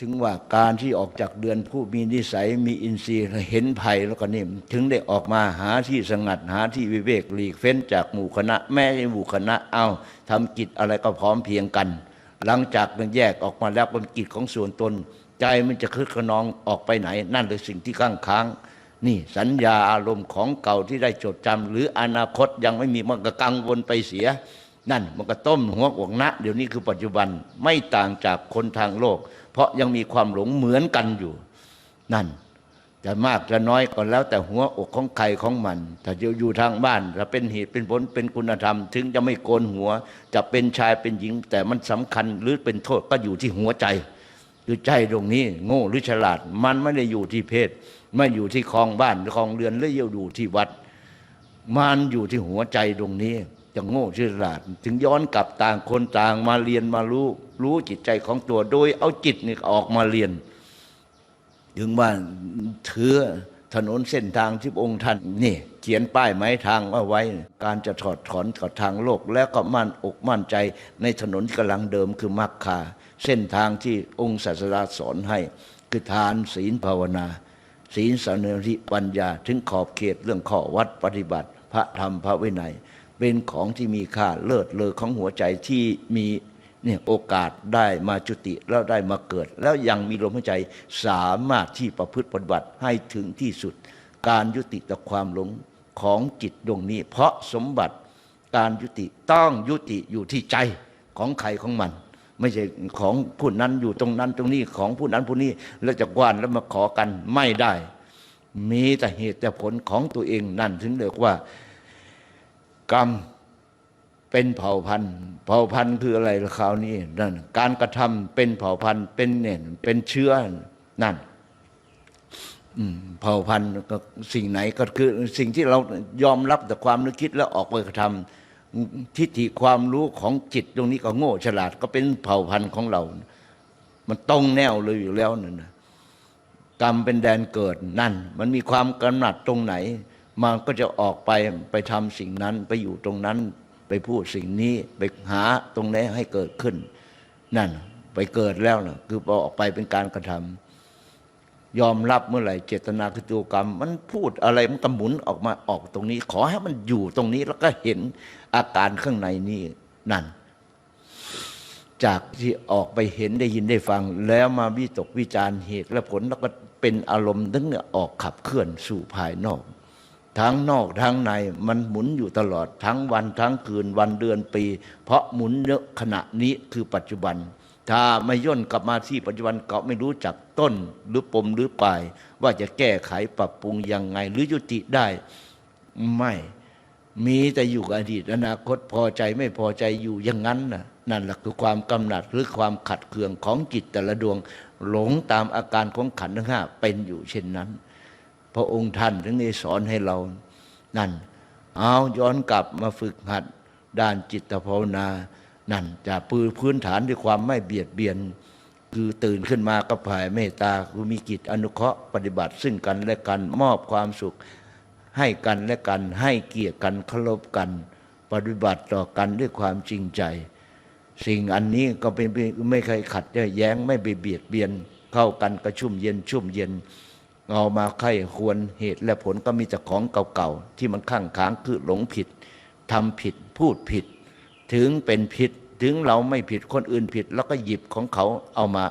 ถึงว่าการที่ออกจากเดือนผู้มีนิสัยมีอินทรีย์เห็นภัยแล้วก็นี่มถึงได้ออกมาหาที่สงัดหาที่วิเวกหลีกเฟ้นจากหมู่คณะ แม้ในหมู่คณะเอาทำกิจอะไรก็พร้อมเพียงกัน หลังจากมันแยกออกมาแล้วเป็นกิจของส่วนตน ใจมันจะคึกขนองออกไปไหน นั่นคือสิ่งที่ข้างค้าง นี่สัญญาอารมณ์ของเก่าที่ได้จดจำหรืออนาคตยังไม่มีมันก็กังวลไปเสีย นั่นมันก็ต้มหัวอกนะ เดี๋ยวนี้คือปัจจุบันไม่ต่างจากคนทางโลก เพราะยังมีความหลงเหมือนกันอยู่ นั่นจะมากจะน้อยก็แล้วแต่หัวอกของใครของมัน ถ้าอยู่อยู่ทางบ้านถ้าเป็นเหตุเป็นผลเป็นคุณธรรม ถึงจะไม่โกนหัว จะเป็นชายเป็นหญิง แต่มันสำคัญหรือเป็นโทษก็อยู่ที่หัวใจคือใจตรงนี้ โง่หรือฉลาด มันไม่ได้อยู่ที่เพศ ไม่อยู่ที่คลองบ้านคลองเรือนหรืออยู่ที่วัด มันอยู่ที่หัวใจตรงนี้ จะโง่ฉลาด ถึงย้อนกลับต่างคนต่างมาเรียนมารู้ รู้จิตใจของตัวโดยเอาจิตนี่ออกมาเรียน ถึงว่าถือถนนเส้นทางที่องค์ท่านนี่เขียนป้ายไม้ทางเอาไว้ การจะถอดถอนกับทางโลก แล้วก็มั่นอกมั่นใจในถนนกำลังเดิมคือมรรคา เส้นทางที่องค์ศาสดาสอนให้ คือทานศีลภาวนา ศีลสมาธิปัญญา ถึงขอบเขตเรื่องข้อวัดปฏิบัติ พระธรรมพระวินัย เป็นของที่มีค่าเลิศเลอของหัวใจที่มีเนี่ยโอกาสได้มาจุติแล้วได้มาเกิด แล้วยังมีลมหายใจสามารถที่ประพฤติปฏิบัติให้ถึงที่สุด การยุติต่อความหลงของจิตดวงนี้ เพราะสมบัติการยุติต้องยุติอยู่ที่ใจของใครของมัน ไม่ใช่ของผู้นั้นอยู่ตรงนั้นตรงนี้ของผู้นั้นผู้นี้แล้วจะกวานแล้วมาขอกันไม่ได้ มีแต่เหตุแต่ผลของตัวเองนั่นถึงเรียกว่า กรรมเป็นเผ่าพันธุ์ เผ่าพันธุ์คืออะไรละคราวนี้นั่นการกระทำเป็นเผ่าพันธุ์ เป็นเนี่ยเป็นเชื้อนั่นเผ่าพันธุ์สิ่งไหนก็คือสิ่งที่เรายอมรับแต่ความนึกคิดแล้วออกไปกระทำทิฏฐิความรู้ของจิตตรงนี้ก็โง่ฉลาดก็เป็นเผ่าพันธุ์ของเรา มันตรงแนวเลยอยู่แล้วนั่นนะกรรมเป็นแดนเกิดนั่น มันมีความกำหนัดตรงไหน มันก็จะออกไปไปทำสิ่งนั้นไปอยู่ตรงนั้น ไปพูดสิ่งนี้ไปหาตรงนี้ให้เกิดขึ้น นั่นไปเกิดแล้วนะคือพอออกไปเป็นการกระทำยอมรับเมื่อไหร่เจตนาคือตัวกรรม มันพูดอะไรมันก็หมุนออกมาออกตรงนี้ ขอให้มันอยู่ตรงนี้แล้วก็เห็นอาการข้างในนี่นั่น จากที่ออกไปเห็นได้ยินได้ฟัง แล้วมาวิตกวิจารณ์เหตุและผลแล้วก็เป็นอารมณ์ถึงออกขับเคลื่อนสู่ภายนอก ทั้งนอกทั้งในมันหมุนอยู่ตลอดทั้งวันทั้งคืนวันเดือนปี เพราะหมุนเยอะขณะนี้คือปัจจุบัน ถ้าไม่ย่นกลับมาที่ปัจจุบันก็ไม่รู้จักต้นหรือปมหรือปลาย ว่าจะแก้ไขปรับปรุงยังไงหรือยุติได้ ไม่มีแต่อยู่กับอดีตอนาคตพอใจไม่พอใจอยู่อย่างนั้นน่ะนั่นแหละคือความกำหนัดหรือความขัดเคืองของจิตแต่ละดวง หลงตามอาการของขันธ์ทั้งห้าเป็นอยู่เช่นนั้น พระองค์ท่านถึงได้สอนให้เรานั่น เอาย้อนกลับมาฝึกหัดด้านจิตภาวนา นั่นจะปือพื้นฐานด้วยความไม่เบียดเบียน คือตื่นขึ้นมาก็แผ่เมตตาคือมีกิจอนุเคราะห์ปฏิบัติ ซึ่งกันและกันมอบความสุข ให้กันและกันให้เกียรติกันเคารพกัน ปฏิบัติต่อกันด้วยความจริงใจ สิ่งอันนี้ก็เป็นไม่เคยขัดแย้งไม่ไปเบียดเบียน เข้ากันกระชุ่มเย็นชุ่มเย็น เอามาไข้ควรเหตุและผลก็มีแต่ของเก่าๆ ที่มันข้างค้างคือหลงผิดทำผิดพูดผิด ถึงเป็นผิดถึงเราไม่ผิดคนอื่นผิด แล้วก็หยิบของเขาเอามา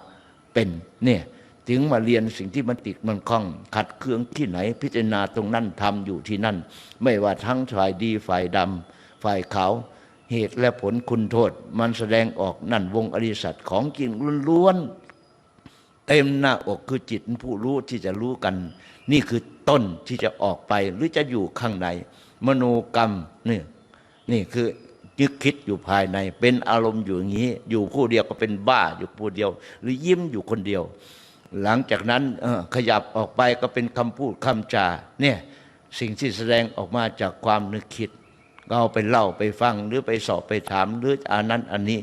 เป็นเนี่ยถึงมาเรียนสิ่งที่มันติดมันคล้อง ขัดเคืองที่ไหน พิจารณาตรงนั้นทำอยู่ที่นั่น ไม่ว่าทั้งฝ่ายดีฝ่ายดำฝ่ายขาวเหตุและผลคุณโทษ มันแสดงออกนั่นวงอริสัตของจริงล้วน เต็มหน้าอกคือจิตผู้รู้ที่จะรู้กัน นี่คือต้นที่จะออกไปหรือจะอยู่ข้างใน มโนกรรมนี่นี่คือยึกคิดอยู่ภายใน เป็นอารมณ์อยู่อย่างนี้ อยู่ผู้เดียวก็เป็นบ้าอยู่ผู้เดียว หรือยิ้มอยู่คนเดียว หลังจากนั้นขยับออกไปก็เป็นคำพูดคำจาเนี่ยสิ่งที่แสดงออกมาจากความนึกคิด ก็เอาไปเล่าไปฟังหรือไปสอบไปถามหรืออันนั้นอันนี้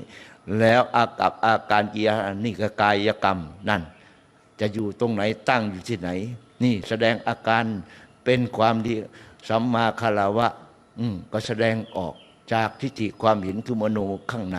แล้วอากับอาการกิริยานี่ก็กายกรรมนั่น จะอยู่ตรงไหนตั้งอยู่ที่ไหน นี่แสดงอาการเป็นความดีสัมมาคารวะ อืมก็แสดงออกจากทิฏฐิความเห็นคือมโนข้างใน